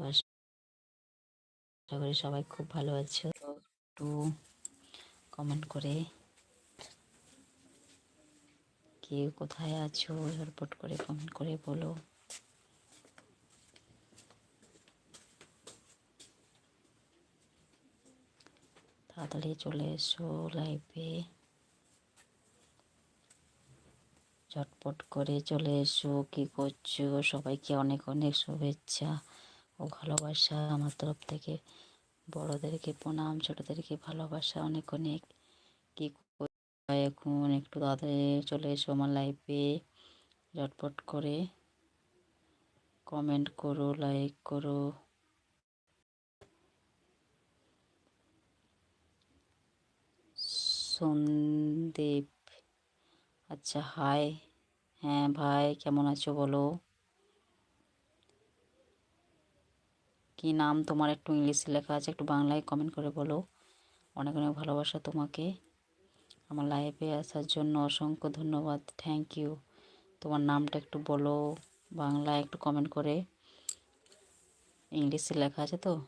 তো আশা করি সবাই খুব ভালো আছো। তো একটু কমেন্ট করে কে কোথায় আছো, ঝটপট করে কমেন্ট করে বলো। তাড়াতাড়ি চলে এসো লাইভে ঝটপট করে চলে এসো, কি করছ? সবাইকে অনেক অনেক শুভেচ্ছা। ও ভালোবাসা, আমার তরফ থেকে বড়োদেরকে প্রণাম, ছোটোদেরকে ভালোবাসা, অনেক অনেক। কি এখন? একটু তাড়াতাড়ি চলে এসো আমার লাইফে ঝটপট করে কমেন্ট করো লাইক করো। সন্দীপ আচ্ছা হাই হ্যাঁ ভাই, কেমন আছো বলো? কি নাম? তোমার একটু ইংলিশে লেখা আছে, একটু বাংলায় কমেন্ট করে বলো। অনেক অনেক ভালোবাসা তোমাকে। আমার লাইফে আসার জন্য অসংখ্য ধন্যবাদ। থ্যাংক ইউ তোমার নামটা একটু বলো, বাংলায় একটু কমেন্ট করে। ইংলিশে লেখা আছে তো?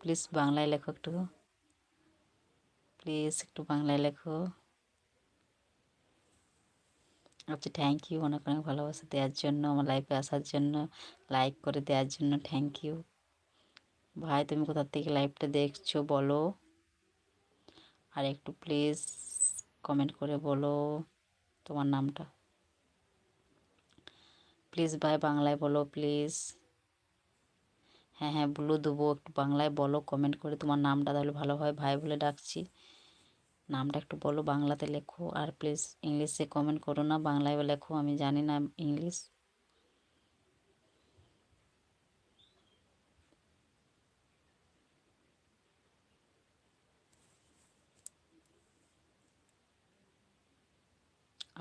প্লিজ বাংলায় লেখো একটু। প্লিজ একটু বাংলায় লেখো। আচ্ছা থ্যাংক ইউ অনেক অনেক ভালোবাসা দেওয়ার জন্য, আমার লাইফে আসার জন্য লাইক করে দেওয়ার জন্য থ্যাংক ইউ ভাই, তুমি কোথার থেকে লাইভটা দেখছ বলো? আর একটু প্লিজ কমেন্ট করে বলো তোমার নামটা। প্লিজ ভাই, বাংলায় বলো প্লিজ হ্যাঁ হ্যাঁ বলো দেবো, একটু বাংলায় বলো কমেন্ট করে তোমার নামটা, তাহলে ভালো হয়। ভাই বলে ডাকছি। নামটা একটু বলো, বাংলাতে লেখো আর প্লিজ ইংলিশে কমেন্ট করো না বাংলায় লেখো, আমি জানি না ইংলিশ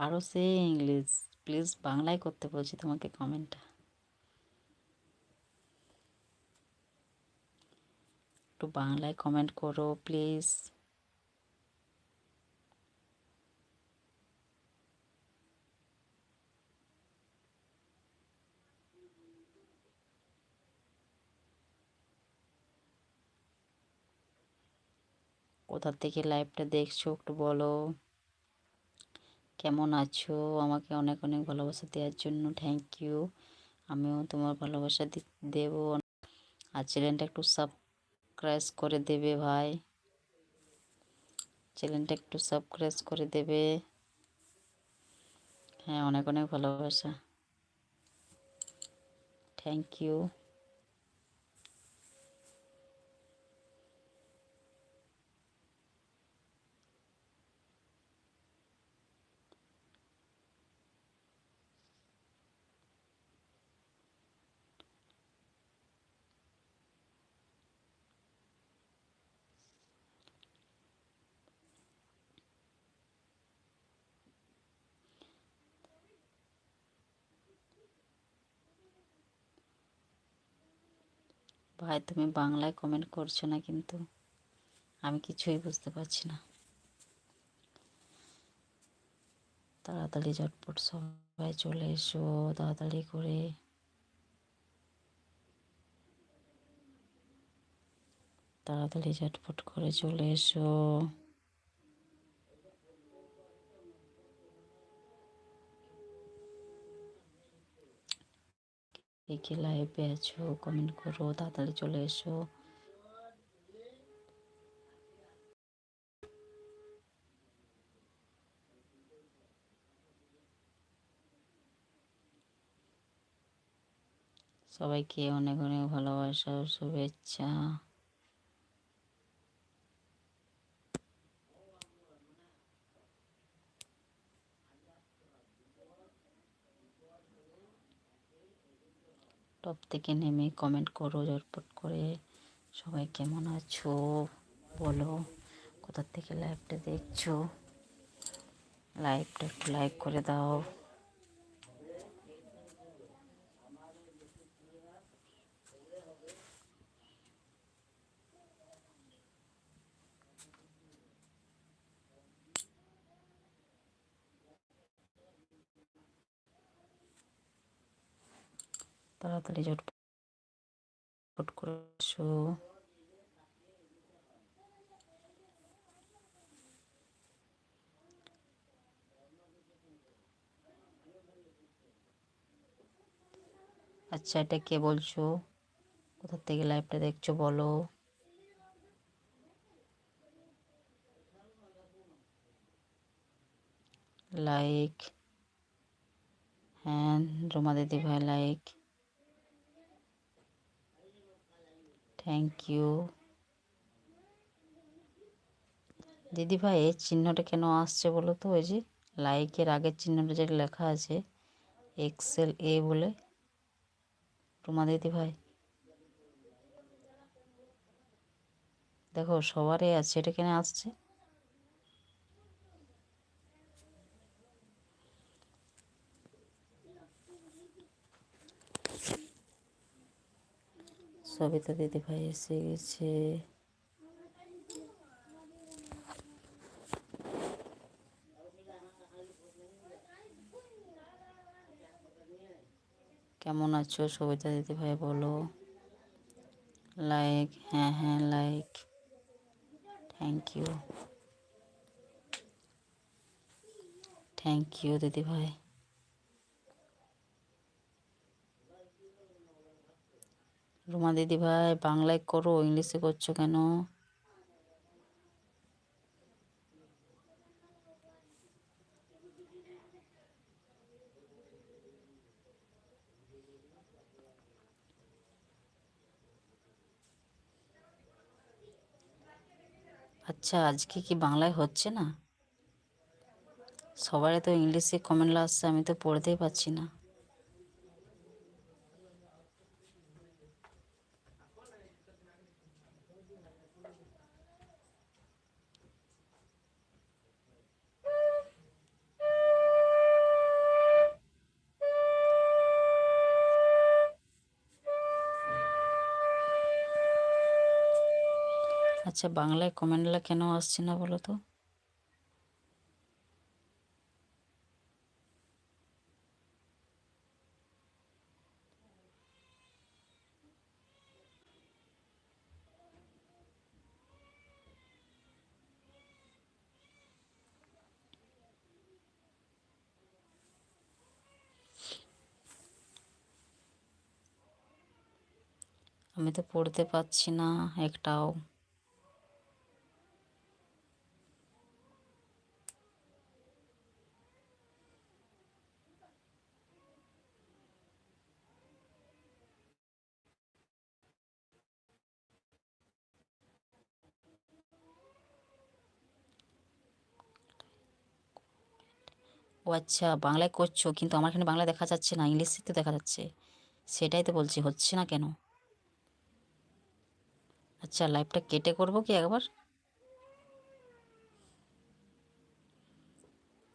আরও সে ইংলিশ প্লিজ বাংলায় করতে বলছি তোমাকে কমেন্টটা একটু বাংলায় কমেন্ট করো প্লিজ কোথা থেকে লাইভটা দেখছ একটু বলো। কেমন আছো? আমাকে অনেক অনেক ভালোবাসা দেওয়ার জন্য থ্যাংক ইউ আমিও তোমার ভালোবাসা দেব। আর চ্যানেলটা একটু সাবস্ক্রাইব করে দেবে ভাই। চ্যানেলটা একটু সাবস্ক্রাইব করে দেবে। হ্যাঁ অনেক অনেক ভালোবাসা। থ্যাংক ইউ ভাই, তুমি বাংলায় কমেন্ট করছ না কিন্তু আমি কিছুই বুঝতে পারছি না। তাড়াতাড়ি ঝটপট সবাই চলে এসো, তাড়াতাড়ি করে। তাড়াতাড়ি ঝটপট করে চলে এসো। কে কে লাইভে আছো কমেন্ট করো তাড়াতাড়ি চলে এসো। সবাইকে অনেক অনেক ভালোবাসা শুভেচ্ছা। টপ থেকে নেমে কমেন্ট করো জটপট করে। সবাই কেমন আছো? বলো কোথার থেকে লাইভটা দেখছ? লাইভটা একটু লাইক করে দাও। তাড়াতাড়ি ঝটপট করে এসো আচ্ছা এটা কে বলছো? কোথা থেকে লাইভটা দেখছ বলো? লাইক হ্যাঁ রোমা দিদি ভাই লাইক থ্যাংক ইউ দিদি ভাই, এই চিহ্নটা কেন আসছে বলো তো? ওই যে লাইকের আগের চিহ্নটা যেটা লেখা আছে এক্সেল এ বলে। রুমা দিদি ভাই, দেখো সবারই আছে, এটা কেন আসছে? সবিতা দিদি ভাই এসে গেছে। কেমন আছো সবিতা দিদি ভাই বলো? লাইক হ্যাঁ হ্যাঁ like thank you thank you দিদি রুমা দিদি ভাই, বাংলায় করো, ইংলিশে করছ কেন? আচ্ছা আজকে কি বাংলায় হচ্ছে না? সবারই তো ইংলিশে কমেন্ট আসছে, আমি তো পড়তেই পারছি না। আচ্ছা বাংলায় কমেন্টলা কেন আসছে না বলো তো? আমি তো পড়তে পারছি না একটাও। ও আচ্ছা বাংলায় করছ, কিন্তু আমার এখানে বাংলা দেখা যাচ্ছে না, ইংলিশে তো দেখা যাচ্ছে। সেটাই তো বলছি, হচ্ছে না কেন? আচ্ছা লাইভটা কেটে করব কি একবার?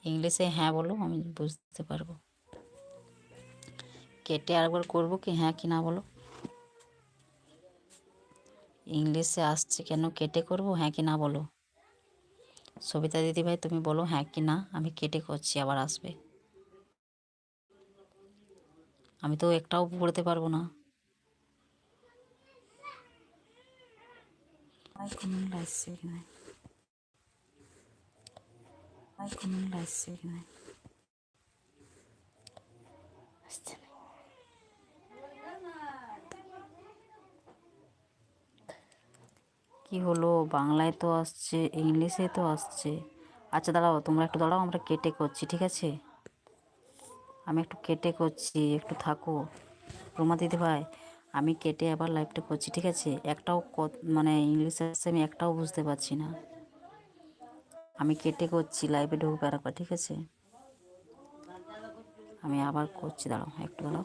ইংলিশে হ্যাঁ বলো, আমি বুঝতে পারব। কেটে আরেকবার করব কি হ্যাঁ কি না বলো? ইংলিশে আসছে কেন? কেটে করব হ্যাঁ কি না বলো? সবিতা দিদি ভাই তুমি বলো হ্যাঁ কি না, আমি কেটে করছি, আবার আসবে। আমি তো একটাও পড়তে পারব না। কমেন্ট আসছে কিনা কমেন্ট আসছে কি না আসছে না কি হলো? বাংলায় তো আসছে, ইংলিশে তো আসছে। আচ্ছা দাঁড়াও, তোমরা একটু দাঁড়াও, আমরা কেটে করছি, ঠিক আছে? আমি একটু কেটে করছি, একটু থাকো। রুমা দিদি ভাই, আমি কেটে আবার লাইভটা করছি, ঠিক আছে? একটাও মানে ইংলিশ আসছে, আমি একটাও বুঝতে পারছি না। আমি কেটে করছি লাইভে ঢুকবে আর ঠিক আছে? আমি আবার করছি, দাঁড়াও, একটু দাঁড়াও।